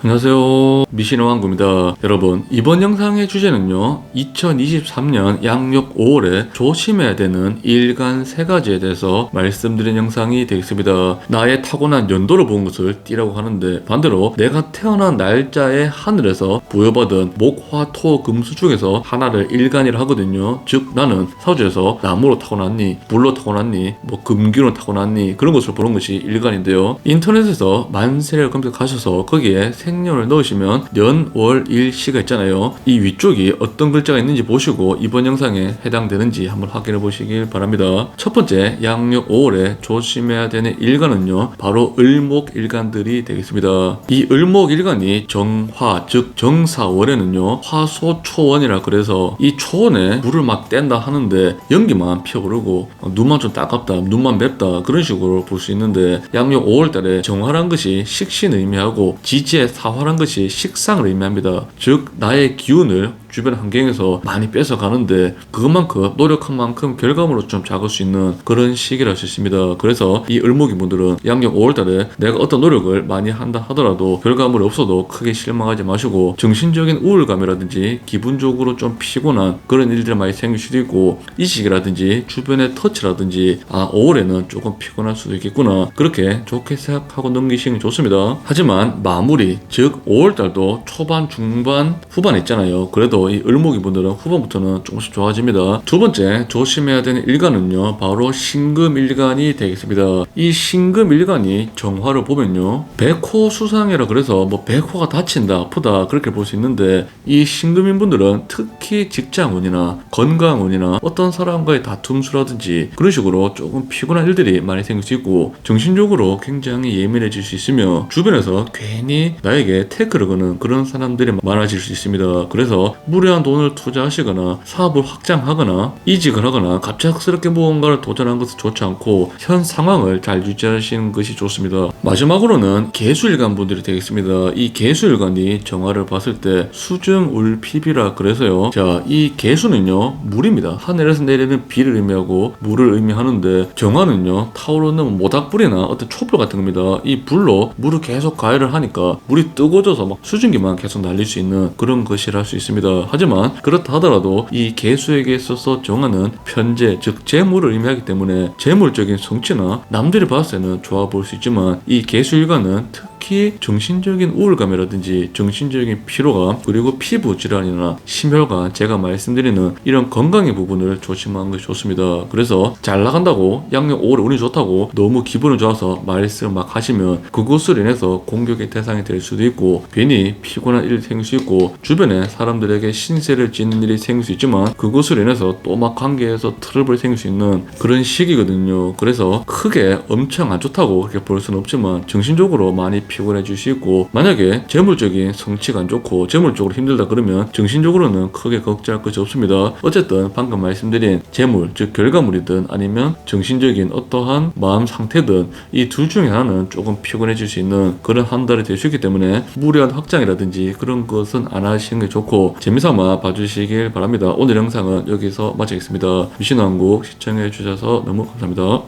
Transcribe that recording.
안녕하세요. 미신의 왕구입니다. 여러분 이번 영상의 주제는요 2023년 양력 5월에 조심해야 되는 일간 세 가지에 대해서 말씀드린 영상이 되겠습니다. 나의 타고난 연도를 본 것을 띠라고 하는데 반대로 내가 태어난 날짜의 하늘에서 부여받은 목화 토 금수 중에서 하나를 일간이라 하거든요. 즉 나는 사주에서 나무로 타고났니 물로 타고났니 뭐 금기로 타고났니 그런 것을 보는 것이 일간인데요. 인터넷에서 만세를 검색하셔서 거기에 생년을 넣으시면 년, 월, 일, 시가 있잖아요. 이 위쪽이 어떤 글자가 있는지 보시고 이번 영상에 해당되는지 한번 확인해 보시길 바랍니다. 첫 번째 양력 5월에 조심해야 되는 일간은요. 바로 을목 일간들이 되겠습니다. 이 을목 일간이 정화 즉 정사월에는요. 화소초원이라 그래서 이 초원에 물을 막 뗀다 하는데 연기만 피어오르고 눈만 좀 따갑다 눈만 맵다 그런 식으로 볼 수 있는데 양력 5월달에 정화란 것이 식신을 의미하고 지지의 사화란 것이 식상을 의미합니다. 즉 나의 기운을 주변 환경에서 많이 뺏어 가는데 그것만큼 노력한 만큼 결과물로 좀 작을 수 있는 그런 시기라 있습니다. 그래서 이 을목이 분들은 양력 5월달에 내가 어떤 노력을 많이 한다 하더라도 결과물이 없어도 크게 실망하지 마시고 정신적인 우울감이라든지 기분적으로 좀 피곤한 그런 일들이 많이 생길 수도 있고 이 시기라든지 주변의 터치라든지 아 5월에는 조금 피곤할 수도 있겠구나 그렇게 좋게 생각하고 넘기시는 게 좋습니다. 하지만 마무리 즉 5월달도 초반 중반 후반 있잖아요. 그래도 이 을목이 분들은 후반부터는 조금씩 좋아집니다. 두 번째 조심해야 되는 일간은요 바로 신금 일간이 되겠습니다. 이 신금 일간이 정화를 보면요 백호 수상이라 그래서 뭐 백호가 다친다 아프다 그렇게 볼 수 있는데 이 신금인 분들은 특히 직장운이나 건강운이나 어떤 사람과의 다툼수라든지 그런 식으로 조금 피곤한 일들이 많이 생길 수 있고 정신적으로 굉장히 예민해질 수 있으며 주변에서 괜히 나에게 태클을 거는 그런 사람들이 많아질 수 있습니다. 그래서 무리한 돈을 투자하시거나 사업을 확장하거나 이직을 하거나 갑작스럽게 무언가를 도전한 것은 좋지 않고 현 상황을 잘 유지하시는 것이 좋습니다. 마지막으로는 개수일간 분들이 되겠습니다. 이 개수일간이 정화를 봤을 때 수증울피비라 그래서요. 자, 이 개수는요 물입니다. 하늘에서 내리는 비를 의미하고 물을 의미하는데 정화는요 타오르는 모닥불이나 어떤 촛불 같은 겁니다. 이 불로 물을 계속 가열을 하니까 물이 뜨거워져서 막 수증기만 계속 날릴 수 있는 그런 것이라 할 수 있습니다. 하지만 그렇다 하더라도 이 개수에게 있어서 정화는 편재 즉 재물을 의미하기 때문에 재물적인 성취나 남들이 봤을 때는 좋아 보일 수 있지만 이 개수일간은 특 히 정신적인 우울감이라든지 정신적인 피로감 그리고 피부 질환이나 심혈관 제가 말씀드리는 이런 건강의 부분을 조심하는 것이 좋습니다. 그래서 잘 나간다고 양력 5월 운이 좋다고 너무 기분이 좋아서 말씀 막 하시면 그것으로 인해서 공격의 대상이 될 수도 있고 괜히 피곤한 일이 생길 수 있고 주변에 사람들에게 신세를 짓는 일이 생길 수 있지만 그것으로 인해서 또 막 관계에서 트러블이 생길 수 있는 그런 시기거든요. 그래서 크게 엄청 안 좋다고 그렇게 볼 수는 없지만 정신적으로 많이 피곤해질 수 있고 만약에 재물적인 성취가 안 좋고 재물적으로 힘들다 그러면 정신적으로는 크게 걱정할 것이 없습니다. 어쨌든 방금 말씀드린 재물 즉 결과물이든 아니면 정신적인 어떠한 마음 상태든 이 둘 중에 하나는 조금 피곤해질 수 있는 그런 한 달이 될 수 있기 때문에 무리한 확장이라든지 그런 것은 안 하시는 게 좋고 재미삼아 봐주시길 바랍니다. 오늘 영상은 여기서 마치겠습니다. 미신왕국 시청해 주셔서 너무 감사합니다.